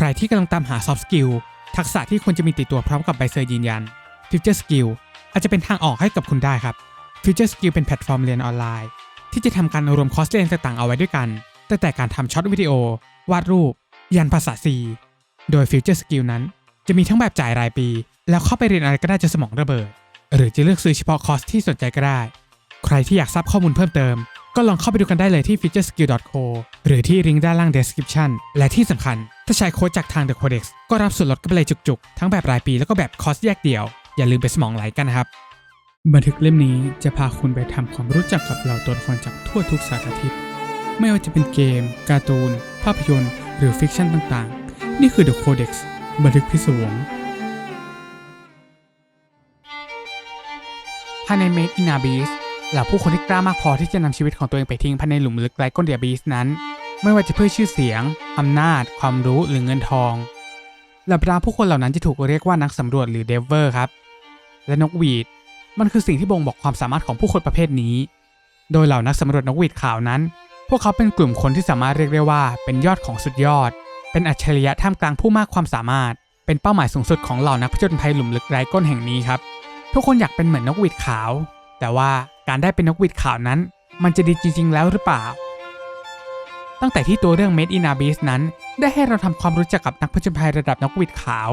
ใครที่กำลังตามหา soft skill ทักษะที่ควรจะมีติดตัวพร้อมกับใบเซอร์ยืนยัน Future Skill อาจจะเป็นทางออกให้กับคุณได้ครับ Future Skill เป็นแพลตฟอร์มเรียนออนไลน์ ที่จะทำการรวมคอร์สเรียนต่างๆเอาไว้ด้วยกัน ตั้งแต่การทำช็อตวิดีโอ วาดรูป ยันภาษา C โดย Future Skill นั้น จะมีทั้งแบบจ่ายรายปี แล้วเข้าไปเรียนอะไรก็ได้จนสมองระเบิด หรือจะเลือกซื้อเฉพาะคอร์สที่สนใจก็ได้ ใครที่อยากทราบข้อมูลเพิ่มเติม ก็ลองเข้าไปดูกันได้เลยที่ futureskill.co หรือที่ลิงก์ด้านล่าง description และที่สำคัญ ถ้าใช้โค้ดจากทาง The Codex ก็รับส่วนลดกันไปเลยจุกๆ ทั้งแบบรายปีแล้วก็แบบคอร์สแยกเดี่ยว อย่าลืมไปสมองไหลกันนะครับ บันทึกเล่มนี้จะพาคุณไปทำความรู้จักกับเหล่าตัวละครจากทั่วทุกสารทิศไม่ว่าจะเป็นเกม การ์ตูน ภาพยนตร์ หรือฟิกชันต่างๆ นี่คือ The Codex บันทึกพิศวงภายใน Made in Abyss เหล่าผู้คนที่กล้ามากพอที่จะนำชีวิตของตัวเองไปทิ้งภายในหลุมลึกไร้ก้นเดียบีสนั้น ไม่ว่าจะเพื่อชื่อเสียงอำนาจ ความรู้หรือเงินทองเหล่าบรรดาผู้คนเหล่านั้นจะถูกเรียกว่านักสำรวจหรือเดฟเวอร์ครับ และนกหวีดมันคือสิ่งที่บ่งบอกความสามารถของผู้คนประเภทนี้ โดยเหล่านักสำรวจนกหวีดขาวนั้น พวกเขาเป็นกลุ่มคนที่สามารถเรียกได้ว่าเป็นยอดของสุดยอด เป็นอัจฉริยะท่ามกลางผู้มากความสามารถ เป็นเป้าหมายสูงสุดของเหล่านักผจญภัยหลุมลึกไร้ก้นแห่งนี้ครับ ทุกคนอยากเป็นเหมือนนกหวีดขาว แต่ว่า การได้เป็นนกหวีดขาวนั้น มันจะดีจริง ๆ แล้วหรือเปล่า ตั้งแต่ที่ตัวเรื่อง Made in Abyss นั้น ได้ให้เราทำความรู้จักกับนักผจญภัยระดับนกหวีดขาว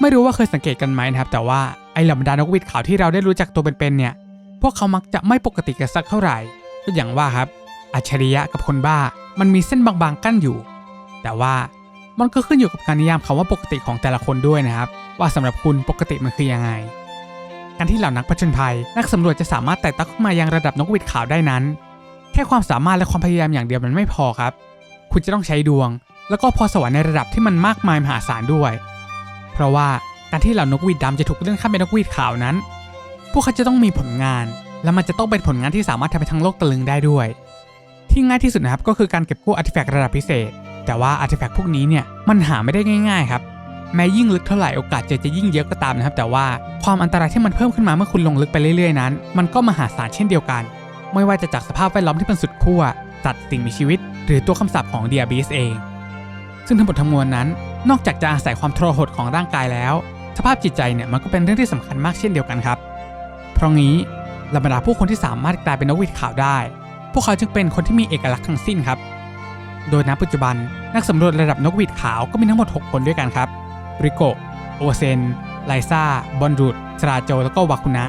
ไม่รู้ว่าเคยสังเกตกันไหมนะครับ แต่ว่าไอ้เหล่าบรรดานกหวีดขาวที่เราได้รู้จักตัวเป็นๆเนี่ย พวกเขามักจะไม่ปกติกันสักเท่าไหร่ก็อย่างว่าครับ อัจฉริยะกับคนบ้า มันมีเส้นบางๆกั้นอยู่ แต่ว่ามันก็ขึ้นอยู่กับการนิยามคำว่าปกติของแต่ละคนด้วยนะครับ ว่าสำหรับคุณปกติมันคือยังไง การที่เหล่านักผจญภัย นักสำรวจจะสามารถไต่เต้าขึ้นมายังระดับนกหวีดขาวได้นั้น แค่ความสามารถและความพยายามอย่างเดียวมันไม่พอครับ คุณจะต้องใช้ดวง แล้วก็พรสวรรค์ในระดับที่มันมากมายมหาศาลด้วย เพราะว่าการที่เหล่านกหวีดดำจะถูกเลื่อนขั้นเป็นนกหวีดขาวนั้น พวกเขาจะต้องมีผลงาน และมันจะต้องเป็นผลงานที่สามารถทำให้ทั้งโลกตะลึงได้ด้วย ที่ง่ายที่สุดนะครับก็คือการเก็บกู้อาร์ติแฟกต์ระดับพิเศษ แต่ว่าอาร์ติแฟกต์พวกนี้เนี่ยมันหาไม่ได้ง่ายๆครับ แม้ยิ่งลึกเท่าไหร่โอกาสเจอจะยิ่งเยอะก็ตามนะครับ แต่ว่าความอันตรายที่มันเพิ่มขึ้นมาเมื่อคุณลงลึกไปเรื่อยๆนั้น มันก็มหาศาลเช่นเดียวกัน ไม่ว่าจะจากสภาพแวดล้อมที่เป็นสุดขั้วสัตว์สิ่งมีชีวิต หรือตัวคำสาปของเดียบีสเอง ซึ่งทั้งหมดทั้งมวลนั้น นอกจากจะอาศัยความทรหดของร่างกายแล้ว สภาพจิตใจเนี่ยมันก็เป็นเรื่องที่สำคัญมากเช่นเดียวกันครับ เพราะงี้เหล่าบรรดาผู้คนที่สามารถกลายเป็นนกหวีดขาวได้ พวกเขาจึงเป็นคนที่มีเอกลักษณ์ทั้งสิ้นครับ โดยณปัจจุบันนักสำรวจระดับนกหวีดขาวก็มีทั้งหมด 6 คนด้วยกันครับ ริโกโอเซน ไลซาบอนรูดสราโจ แล้วก็วาคุนะ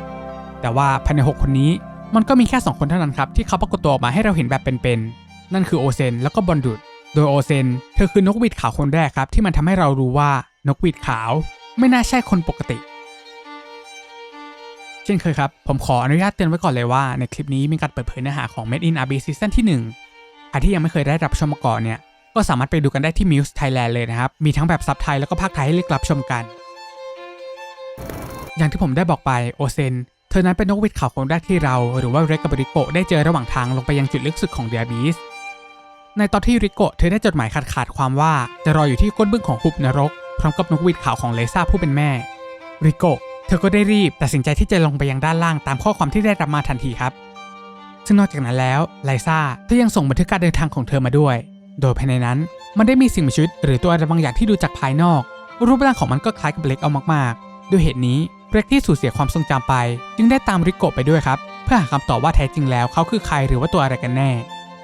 แต่ว่าภายใน 6 คนนี้มันก็มีแค่ 2 คนเท่านั้นครับที่เขาปรากฏตัวออกมาให้เราเห็นแบบเป็นๆ นั่นคือโอเซน แล้วก็บอนรูดโดยโอเซน เธอคือนกหวีดขาวคนแรกครับที่มันทำให้เรารู้ว่านกหวีดขาว ไม่น่าใช่คนปกติ เช่นเคยครับ ผมขออนุญาตเตือนไว้ก่อนเลยว่าในคลิปนี้มีการเปิดเผยเนื้อหาของ Made in Abyss ซีซั่นที่1ใครที่ยังไม่เคยได้รับชมมาก่อนเนี่ย ก็สามารถไปดูกันได้ที่ Muse Thailand เลยนะครับ มีทั้งแบบซับไทยแล้วก็ภาคไทยให้เลือกรับชมกัน อย่างที่ผมได้บอกไปโอเซนเธอนั้นเป็นนกหวีดขาวคนแรกที่เรา หรือว่าเรกกับริโกได้เจอระหว่างทางลงไปยังจุดลึกสุดของเดียบีสในตอนที่ริโกเธอได้จดหมายขาดขาดความว่าจะรออยู่ที่ก้นบึ้งของหุบนรก พร้อมกับนกหวีดขาวของเลซ่าผู้เป็นแม่ริโกเธอก็ได้รีบตัดสินใจที่จะลงไปยังด้านล่างตามข้อความที่ได้รับมาทันทีครับ ซึ่งนอกจากนั้นแล้วไลซ่าเธอยังส่งบันทึกการเดินทางของเธอมาด้วย โดยภายในนั้นมันได้มีสิ่งมีชีวิตหรือตัวอะไรบางอย่างที่ดูจากภายนอก รูปร่างของมันก็คล้ายกับเบล็กเอามากๆ ด้วยเหตุนี้เบล็กที่สูญเสียความทรงจำไป จึงได้ตามริโกะไปด้วยครับ เพื่อหาคำตอบว่าแท้จริงแล้วเขาคือใครหรือว่าตัวอะไรกันแน่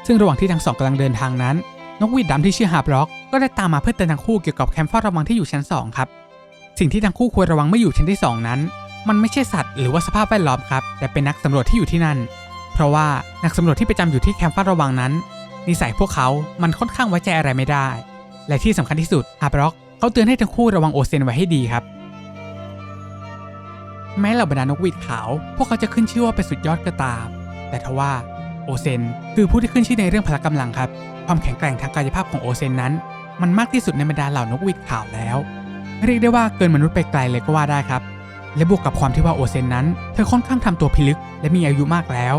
ซึ่งระหว่างที่ทั้งสองกำลังเดินทางนั้น นกหวีดดำที่ชื่อฮาบล็อก ก็ได้ตามมาเพื่อเตือนทั้งคู่เกี่ยวกับแคมป์เฝ้าระวังที่อยู่ชั้น 2 ครับ สิ่งที่ทั้งคู่ควรระวังเมื่ออยู่ชั้นที่ 2 นั้น มันไม่ใช่สัตว์หรือว่าสภาพแวดล้อมครับแต่เป็นนักสำรวจที่อยู่ที่นั่น เพราะว่านักสำรวจที่ประจำอยู่ที่แคมป์เฝ้าระวังนั้น นิสัยพวกเขามันค่อนข้างไว้ใจอะไรไม่ได้ และที่สำคัญที่สุดฮาบล็อกเขาเตือนให้ทั้งคู่ระวังโอเซนไว้ให้ดีครับ แม้เหล่าบรรดานกหวีดขาว พวกเขาจะขึ้นชื่อว่าเป็นสุดยอดก็ตาม แต่ทว่าโอเซนคือผู้ที่ขึ้นชื่อในเรื่องพละกำลังครับ ความแข็งแกร่งทางกายภาพของโอเซนนั้น มันมากที่สุดในบรรดาเหล่านกหวีดขาวแล้ว เรียกได้ว่าเกินมนุษย์ไปไกลเลยก็ว่าได้ครับ และบวกกับความที่ว่าโอเซนนั้น เธอค่อนข้างทำตัวพิลึก และมีอายุมากแล้ว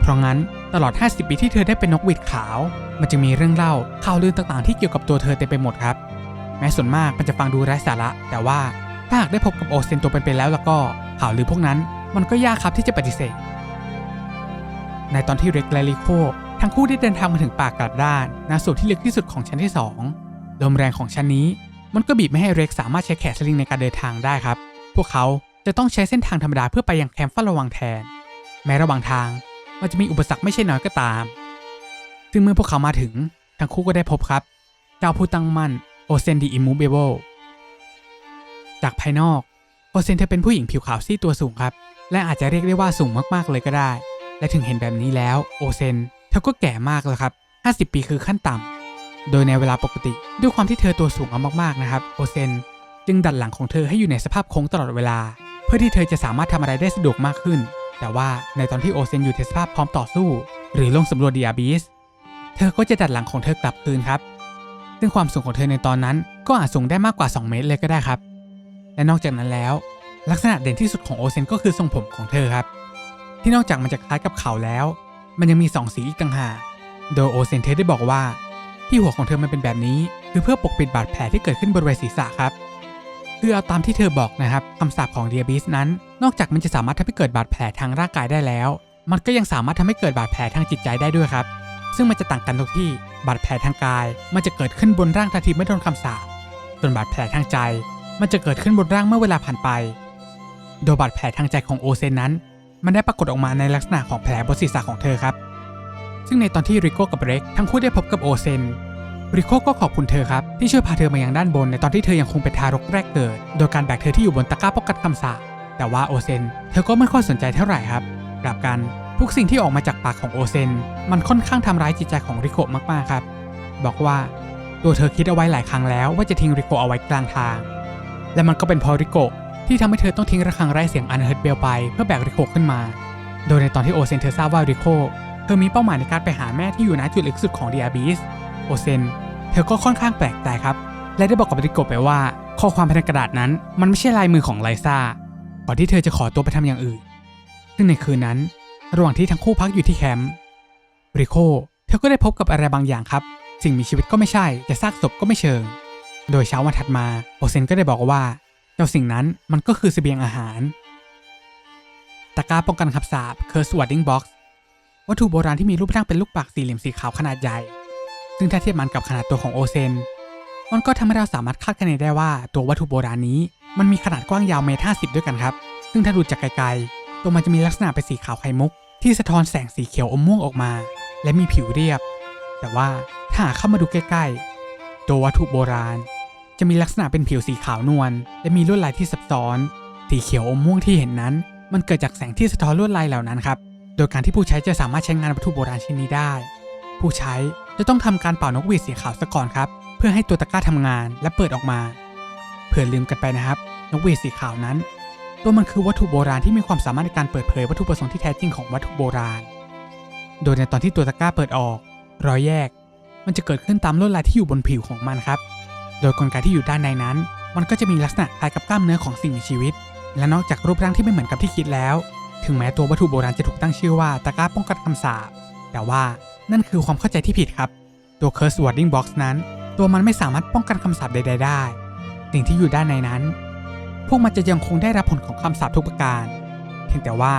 เพราะงั้นตลอด 50 ปีที่เธอได้เป็นนกหวีดขาว มันจึงมีเรื่องเล่าข่าวลือต่างๆที่เกี่ยวกับตัวเธอเต็มไปหมดครับ แม้ส่วนมากมันจะฟังดูไร้สาระ แต่ว่าถ้าหากได้พบกับโอเซนตัวเป็นๆแล้วแล้วก็ข่าวลือพวกนั้น มันก็ยากครับที่จะปฏิเสธ ในตอนที่เร็กและลิโคทั้งคู่ได้เดินทางมาถึงป่ากลับด้านณส่วนที่ลึกที่สุดของชั้นที่2ลมแรงของชั้นนี้ มันก็บีบไม่ให้เร็กสามารถใช้แขนสลิงในการเดินทางได้ครับ พวกเขาจะต้องใช้เส้นทางธรรมดาเพื่อไปยังแคมป์เฝ้าระวังแทน แม้ระหว่างทาง มันจะมีอุปสรรคไม่ใช่น้อยก็ตาม ซึ่งเมื่อพวกเขามาถึง ทั้งคู่ก็ได้พบครับ เจ้าผู้ตั้งมั่นโอเซนดีอิมูเบเบลจากภายนอก โอเซนเธอเป็นผู้หญิงผิวขาวซี่ตัวสูงครับ และอาจจะเรียกได้ว่าสูงมากๆเลยก็ได้ และถึงเห็นแบบนี้แล้ว โอเซนเธอก็แก่มากแล้วครับ 50 ปีคือขั้นต่ำโดยในเวลาปกติ ด้วยความที่เธอตัวสูงเอามากๆนะครับ โอเซนจึงดัดหลังของเธอให้อยู่ในสภาพโค้งตลอดเวลา เพื่อที่เธอจะสามารถทำอะไรได้สะดวกมากขึ้น แต่ว่าในตอนที่โอเซนอยู่ในสภาพพร้อมต่อสู้ หรือลงสำรวจดีอาบีสเธอก็จะดัดหลังของเธอกลับคืนครับ ซึ่งความสูงของเธอในตอนนั้นก็อาจสูงได้มากกว่า 2 เมตรเลยก็ได้ครับ และนอกจากนั้นแล้ว ลักษณะเด่นที่สุดของโอเซนก็คือทรงผมของเธอครับ ที่นอกจากมันจะคล้ายกับเขาแล้ว มันยังมีสองสีอีกต่างหากโดยโอเซนเธอได้บอกว่าที่หัวของเธอมันเป็นแบบนี้ คือเพื่อปกปิดบาดแผลที่เกิดขึ้นบริเวณศีรษะครับ คือเอาตามที่เธอบอกนะครับคำสาปของเดียบิสนั้น นอกจากมันจะสามารถทำให้เกิดบาดแผลทางร่างกายได้แล้ว มันก็ยังสามารถทำให้เกิดบาดแผลทางจิตใจได้ด้วยครับ ซึ่งมันจะต่างกันตรงที่บาดแผลทางกาย มันจะเกิดขึ้นบนร่างทันทีเมื่อโดนคำสาปส่วนบาดแผลทางใจ มันจะเกิดขึ้นบนร่างเมื่อเวลาผ่านไป โดยบาดแผลทางใจของโอเซนนั้น มันได้ปรากฏออกมาในลักษณะของแผลบนศีรษะของเธอครับ ซึ่งในตอนที่ริโก้กับเร็กทั้งคู่ได้พบกับโอเซน ริโกก็ขอบคุณเธอครับ ที่ช่วยพาเธอมายังด้านบนในตอนที่เธอยังคงเป็นทารกแรกเกิด โดยการแบกเธอที่อยู่บนตะกร้าป้องกันคำสาปแต่ว่าโอเซน เธอก็ไม่ค่อยสนใจเท่าไหร่ครับกลับกันทุกสิ่งที่ออกมาจากปากของโอเซน มันค่อนข้างทำร้ายจิตใจของริโกะมากๆครับ บอกว่าตัวเธอคิดเอาไว้หลายครั้งแล้วว่าจะทิ้งริโกะเอาไว้กลางทาง และมันก็เป็นเพราะริโกะที่ทำให้เธอต้องทิ้งระฆังไร้เสียงอันเฮิร์ตเบลไปเพื่อแบกริโกะขึ้นมา โดยในตอนที่โอเซนเธอทราบว่าริโกะเธอมีเป้าหมายในการไปหาแม่ที่อยู่ณจุดลึกสุดของเดียบิส โอเซน เธอก็ค่อนข้างแปลกใจครับ และได้บอกกับริโกะไปว่า ข้อความภายในกระดาษนั้น มันไม่ใช่ลายมือของไลซ่าก่อนที่เธอจะขอตัวไปทำอย่างอื่น ซึ่งในคืนนั้น ระหว่างที่ทั้งคู่พักอยู่ที่แคมป์ริโคเธอก็ได้พบกับอะไรบางอย่างครับ สิ่งมีชีวิตก็ไม่ใช่แต่ซากศพก็ไม่เชิง โดยเช้าวันถัดมาโอเซนก็ได้บอกว่าเจ้าสิ่งนั้นมันก็คือเสบียงอาหารตะกร้าป้องกันขับสาบ Curse Warding Box วัตถุโบราณที่มีรูปร่างเป็นลูกปักสี่เหลี่ยมสีขาวขนาดใหญ่ ซึ่งถ้าเทียบมันกับขนาดตัวของโอเซน มันก็ทำให้เราสามารถคาดคะเนได้ว่าตัววัตถุโบราณนี้ มันมีขนาดกว้างยาวเมตรห้าสิบด้วยกันครับ ซึ่งถ้าดูจากไกลๆ ตัวมันจะมีลักษณะเป็นสีขาวไข่มุก ที่สะท้อนแสงสีเขียวอมม่วงออกมา และมีผิวเรียบ แต่ว่าถ้าหากเข้ามาดูใกล้ๆ ตัววัตถุโบราณ จะมีลักษณะเป็นผิวสีขาวนวลและมีลวดลายที่ซับซ้อน สีเขียวอมม่วงที่เห็นนั้น มันเกิดจากแสงที่สะท้อนลวดลายเหล่านั้นครับ โดยการที่ผู้ใช้จะสามารถใช้งานวัตถุโบราณชิ้นนี้ได้ ผู้ใช้จะต้องทำการเป่านกหวีดสีขาวซะก่อนครับ เพื่อให้ตัวตะกร้าทำงานและเปิดออกมาเผื่อลืมกันไปนะครับ นกหวีดสีขาวนั้น ตัวมันคือวัตถุโบราณที่มีความสามารถในการเปิดเผยวัตถุประสงค์ที่แท้จริงของวัตถุโบราณ โดยในตอนที่ตัวตะกร้าเปิดออก รอยแยก มันจะเกิดขึ้นตามลวดลายที่อยู่บนผิวของมันครับ โดยกลไกที่อยู่ด้านในนั้น มันก็จะมีลักษณะคล้ายกับกล้ามเนื้อของสิ่งมีชีวิต และนอกจากรูปร่างที่ไม่เหมือนกับที่คิดแล้ว ถึงแม้ตัววัตถุโบราณจะถูกตั้งชื่อว่าตะกร้าป้องกันคำสาปแต่ว่า นั่นคือความเข้าใจที่ผิดครับ ตัว Curse Warding Box นั้น ตัวมันไม่สามารถป้องกันคำสาปใด ๆ ได้ สิ่งที่อยู่ด้านในนั้น พวกมันจะยังคงได้รับผลของคำสาปทุกประการ เพียงแต่ว่า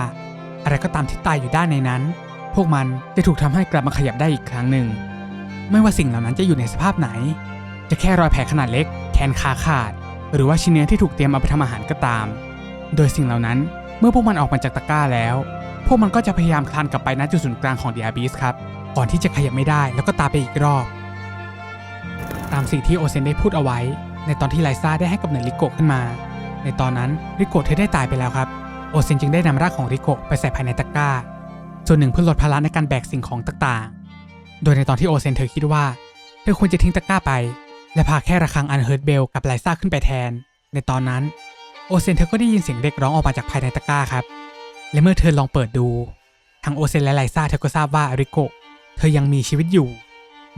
อะไรก็ตามที่ตายอยู่ด้านในนั้น พวกมันจะถูกทำให้กลับมาขยับได้อีกครั้งหนึ่ง ไม่ว่าสิ่งเหล่านั้นจะอยู่ในสภาพไหน จะแค่รอยแผลขนาดเล็ก แขนขาขาด หรือว่าชิ้นเนื้อที่ถูกเตรียมเอาไปทำอาหารก็ตาม โดยสิ่งเหล่านั้นเมื่อพวกมันออกมาจากตะกร้าแล้ว พวกมันก็จะพยายามคลานกลับไปณจุดศูนย์กลางของเดียบิสครับ ก่อนที่จะขยับไม่ได้แล้วก็ตาไปอีกรอบ ตามสิ่งที่โอเซนได้พูดเอาไว้ ในตอนที่ไลซ่าได้ให้กำเนิดริโกขึ้นมา ในตอนนั้นริโกเธอได้ตายไปแล้วครับ โอเซนจึงได้นำร่างของริโกไปใส่ภายในตะกร้า ส่วนหนึ่งเพื่อลดภาระในการแบกสิ่งของต่างๆ โดยในตอนที่โอเซนเธอคิดว่า เธอควรจะทิ้งตะกร้าไป และพาแค่ระฆังอันเฮิร์ตเบลกับไลซ่าขึ้นไปแทน ในตอนนั้นโอเซนเธอก็ได้ยินเสียงเด็กร้องออกมาจากภายในตะกร้าครับ และเมื่อเธอลองเปิดดูทั้งโอเซนและไลซ่าเธอก็ทราบว่าริโก เธอยังมีชีวิตอยู่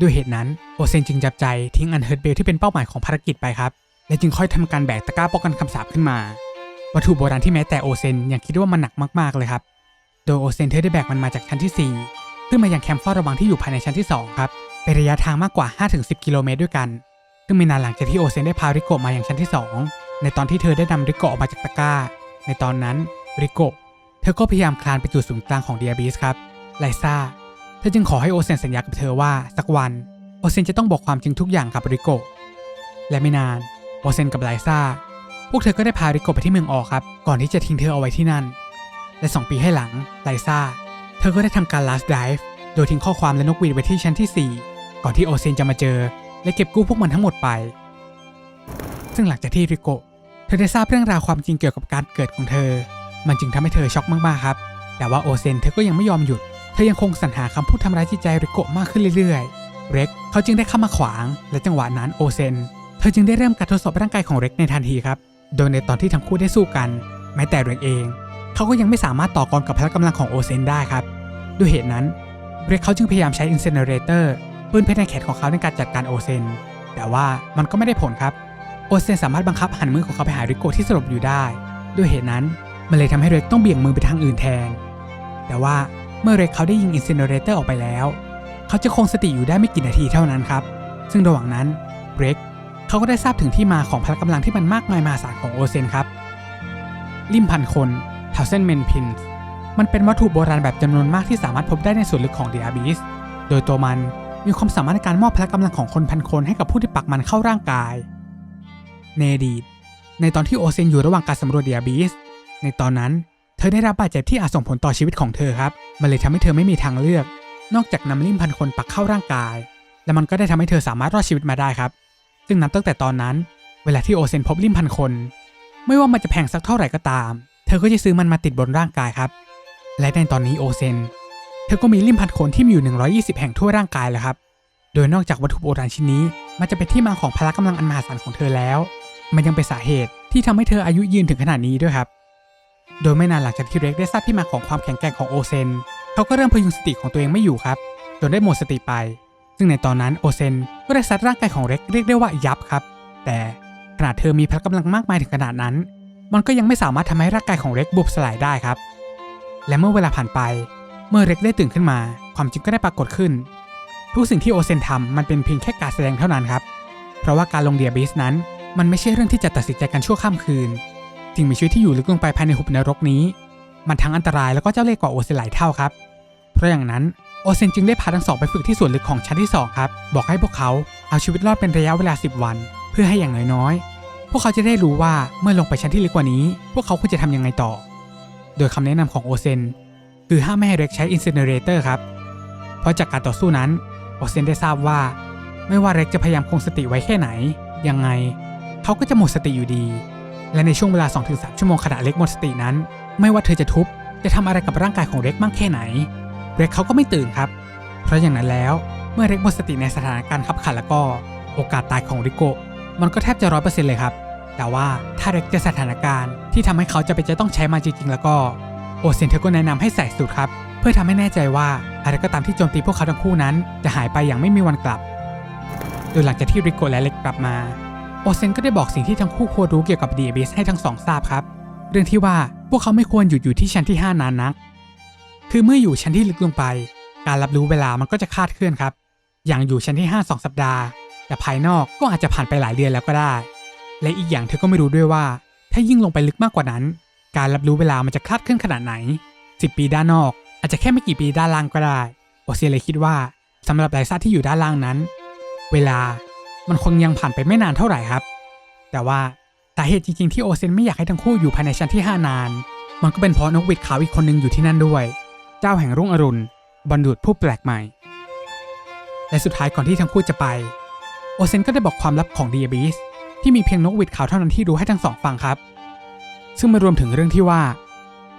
ด้วยเหตุนั้นโอเซนจึงจับใจทิ้งอันเฮิร์ตเบลที่เป็นเป้าหมายของภารกิจไปครับ และจึงค่อยทำการแบกตะกร้าป้องกันคำสาปขึ้นมา วัตถุโบราณที่แม้แต่โอเซนยังคิดว่ามันหนักมากๆเลยครับ โดยโอเซนเธอได้แบกมันมาจากชั้นที่ 4 ขึ้นมายังแคมป์เฝ้าระวังที่อยู่ภายในชั้นที่ 2 ครับ เป็นระยะทางมากกว่า 5-10 กิโลเมตรด้วยกัน ซึ่งไม่นานหลังจากที่โอเซนได้พาริโกมาอยังชั้นที่ 2 ในตอนที่เธอได้นำริโกออกมาจากตะกร้า ในตอนนั้นริโกเธอก็พยายามคลานไปจุดศูนย์กลางของเดียบิสครับไลซ่า เธอจึงขอให้โอเซนสัญญากับเธอว่าสักวันโอเซนจะต้องบอกความจริงทุกอย่างกับริโกและไม่นานโอเซนกับไลซ่า พวกเธอก็ได้พาริโกไปที่เมืองออกครับ ก่อนที่จะทิ้งเธอเอาไว้ที่นั่น และ 2 ปีให้หลังไลซ่า เธอก็ได้ทำการ last dive โดยทิ้งข้อความและนกหวีดไว้ที่ชั้นที่ 4 ก่อนที่โอเซนจะมาเจอ และเก็บกู้พวกมันทั้งหมดไป ซึ่งหลังจากที่ริโกเธอได้ทราบเรื่องราวความจริงเกี่ยวกับการเกิดของเธอ มันจึงทำให้เธอช็อกมากๆครับ แต่ว่าโอเซนเธอก็ยังไม่ยอมหยุด อยังคงสรรหาคำพูดทำร้ายจิตใจริโกะมากขึ้นเรื่อยๆ เร็กเขาจึงได้เข้ามาขวาง และจังหวะนั้นโอเซน เธอจึงได้เริ่มการทดสอบร่างกายของเร็กในทันทีครับ โดยในตอนที่ทั้งคู่ได้สู้กัน แม้แต่เร็กเอง เขาก็ยังไม่สามารถต่อกรกับพละกำลังของโอเซนได้ครับ ด้วยเหตุนั้น เร็กเขาจึงพยายามใช้อินเซนเนเรเตอร์ปืนเพชรในแขนของเขาในการจัดการโอเซน แต่ว่ามันก็ไม่ได้ผลครับโอเซนสามารถบังคับหันมือของเขาไปหาริโกะที่สลบอยู่ได้ ด้วยเหตุนั้นมันเลยทำให้เร็กต้องเบี่ยงมือไปทางอื่นแทน แต่ว่า เมื่อเร็กเขาได้ยิงอินเซเนเรเตอร์ออกไปแล้ว เขาจะคงสติอยู่ได้ไม่กี่นาทีเท่านั้นครับ ซึ่งระหว่างนั้นเร็กเขาก็ได้ทราบถึงที่มาของพละกำลังที่มันมากมายมหาศาลของโอเซนครับริมพันคนทาวเซนเมนพินมันเป็นวัตถุโบราณแบบจำนวนมากที่สามารถพบได้ในส่วนลึกของเดียบิสโดยตัวมันมีความสามารถในการมอบพละกำลังของคนพันคนให้กับผู้ที่ปักมันเข้าร่างกาย ในอดีตในตอนที่โอเซนอยู่ระหว่างการสำรวจเดียบิสในตอนนั้น ธอได้รับบาดเจ็บที่อาจส่งผลต่อชีวิตของเธอครับ มันเลยทำให้เธอไม่มีทางเลือก นอกจากนำลิ่มพันคนปักเข้าร่างกาย และมันก็ได้ทำให้เธอสามารถรอดชีวิตมาได้ครับ ซึ่งนับตั้งแต่ตอนนั้น เวลาที่โอเซนพบลิ่มพันคน ไม่ว่ามันจะแพงสักเท่าไหร่ก็ตาม เธอก็จะซื้อมันมาติดบนร่างกายครับ และในตอนนี้โอเซน เธอก็มีลิ่มพันคนที่มีอยู่ 120 แห่งทั่วร่างกายแล้วครับ โดยนอกจากวัตถุโบราณชิ้นนี้มันจะเป็นที่มาของพละกำลังอันมหาศาลของเธอแล้ว มันยังเป็นสาเหตุที่ทำให้เธออายุยืนถึงขนาดนี้ด้วยครับ โดยไม่นานหลังจากที่เร็กได้ทราบที่มาของความแข็งแกร่งของโอเซน เขาก็เริ่มพยุงสติของตัวเองไม่อยู่ครับ จนได้หมดสติไป ซึ่งในตอนนั้นโอเซนก็ได้ซัดร่างกายของเร็กเรียกได้ว่ายับครับ แต่ขนาดเธอมีพละกำลังมากมายถึงขนาดนั้น มันก็ยังไม่สามารถทำให้ร่างกายของเร็กบุบสลายได้ครับ และเมื่อเวลาผ่านไป เมื่อเร็กได้ตื่นขึ้นมา ความจริงก็ได้ปรากฏขึ้น ทุกสิ่งที่โอเซนทำมันเป็นเพียงแค่การแสดงเท่านั้นครับ เพราะว่าการลงเดียบิสนั้น มันไม่ใช่เรื่องที่จะตัดสินใจกันชั่วข้ามคืน สิ่งมีชีวิตที่อยู่ลึกลงไปภายในหุบนรกนี้ มันทั้งอันตรายแล้วก็เจ้าเล่ห์กว่าโอเซนหลายเท่าครับ เพราะอย่างนั้นโอเซนจึงได้พาทั้งสองไปฝึกที่ส่วนลึกของชั้นที่สองครับ บอกให้พวกเขาเอาชีวิตรอดเป็นระยะเวลา 10 วัน เพื่อให้อย่างน้อยๆ พวกเขาจะได้รู้ว่าเมื่อลงไปชั้นที่ลึกกว่านี้ พวกเขาควรจะทำยังไงต่อ โดยคำแนะนำของโอเซนคือห้ามไม่ให้เร็กใช้อินเซเนเรเตอร์ครับ เพราะจากการต่อสู้นั้นโอเซนได้ทราบว่า ไม่ว่าเร็กจะพยายามคงสติไว้แค่ไหน ยังไงเขาก็จะหมดสติอยู่ดี และในช่วงเวลา 2-3 ชั่วโมงขณะเร็กหมดสตินั้น ไม่ว่าเธอจะทุบจะทำอะไรกับร่างกายของเร็กมากแค่ไหน เร็กเขาก็ไม่ตื่นครับ เพราะอย่างนั้นแล้วเมื่อเร็กหมดสติในสถานการณ์ขับขันแล้วก็โอกาสตายของริโกมันก็แทบจะร้อยเปอร์เซ็นต์เลยครับ แต่ว่าถ้าเร็กเจอสถานการณ์ที่ทำให้เขาจะเป็นจะต้องใช้มันจริงๆ แล้วก็โอเซนเธอก็แนะนำให้ใส่สูตรครับ เพื่อทำให้แน่ใจว่าอะไรก็ตามที่โจมตีพวกเขาทั้งคู่นั้น จะหายไปอย่างไม่มีวันกลับ โดยหลังจากที่ริโกและเล็กกลับมา โอเซนก็ได้บอกสิ่งที่ทั้งคู่ควรรู้เกี่ยวกับดีเบสให้ทั้งสองทราบครับ เรื่องที่ว่าพวกเขาไม่ควรหยุดอยู่ที่ชั้นที่ 5 นานนัก คือเมื่ออยู่ชั้นที่ลึกลงไป การรับรู้เวลามันก็จะคลาดเคลื่อนครับ อย่างอยู่ชั้นที่ 5 2 สัปดาห์ แต่ภายนอกก็อาจจะผ่านไปหลายเดือนแล้วก็ได้ และอีกอย่างเธอก็ไม่รู้ด้วยว่า ถ้ายิ่งลงไปลึกมากกว่านั้น การรับรู้เวลามันจะคลาดเคลื่อนขนาดไหน 10 ปีด้านนอก อาจจะแค่ไม่กี่ปีด้านล่างก็ได้โอเซนเลยคิดว่าสำหรับไลซ่าที่อยู่ด้านล่างนั้น เวลา มันคงยังผ่านไปไม่นานเท่าไหร่ครับ แต่ว่าสาเหตุจริงๆที่โอเซนไม่อยากให้ทั้งคู่อยู่ภายในชั้นที่ 5 นาน มันก็เป็นเพราะนกหวีดขาวอีกคนหนึ่งอยู่ที่นั่นด้วย เจ้าแห่งรุ่งอรุณบรรดุดผู้แปลกใหม่ และสุดท้ายก่อนที่ทั้งคู่จะไป โอเซนก็ได้บอกความลับของเดียบิสที่มีเพียงนกหวีดขาวเท่านั้นที่รู้ให้ทั้งสองฟังครับ ซึ่งมารวมถึงเรื่องที่ว่า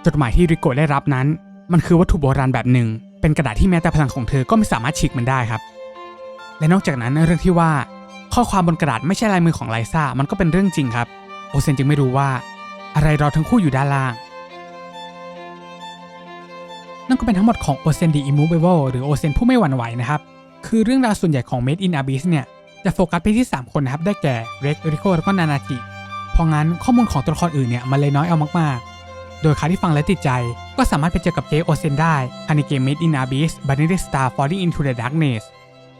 จดหมายที่ริโกได้รับนั้น มันคือวัตถุโบราณแบบหนึ่ง เป็นกระดาษที่แม้แต่พลังของเธอก็ไม่สามารถฉีกมันได้ครับ และนอกจากนั้นเรื่องที่ว่า ข้อความบนกระดาษไม่ใช่ลายมือของไลซ่ามันก็เป็นเรื่องจริงครับ โอเซนจึงไม่รู้ว่า อะไรรอทั้งคู่อยู่ด้านล่าง นั่นก็เป็นทั้งหมดของโอเซนดีอิมูเบเบิลหรือโอเซนผู้ไม่หวั่นไหวนะครับ คือเรื่องราวส่วนใหญ่ของ Made in Abyss เนี่ยจะโฟกัสไปที่ 3 คนนะครับ ได้แก่เร็กริโกแล้วก็นานาจิเพราะงั้นข้อมูลของตัวละครอื่นเนี่ยมันเลยน้อยเอามากๆ โดยใครที่ฟังและติดใจ ก็สามารถไปเจอกับเจโอเซนได้ภายในเกม Made in Abyss Binary Star Falling into the Darkness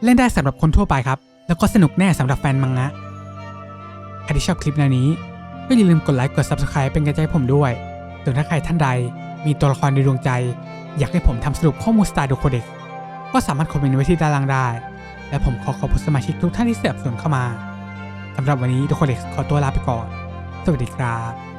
เล่นได้สำหรับคนทั่วไปครับ แล้วก็สนุกแน่สำหรับแฟนมังงะใครที่ชอบคลิปแนวนี้ก็อย่าลืมกดไลค์กด Subscribe เป็นกำลังใจผมด้วยส่วนถ้าใครท่านใดมีตัวละครในดวงใจ อยากให้ผมทำสรุปข้อมูล Star d o c o d e x ก็สามารถคอมเมนต์ไว้ที่ด้านล่างได้ และผมขอขอบคุณสมาชิกทุกท่านที่เสนับสนุนเข้ามาสำหรับวันนี้ทุกคนเล็กขอตัวลาไปก่อน สวัสดีครับ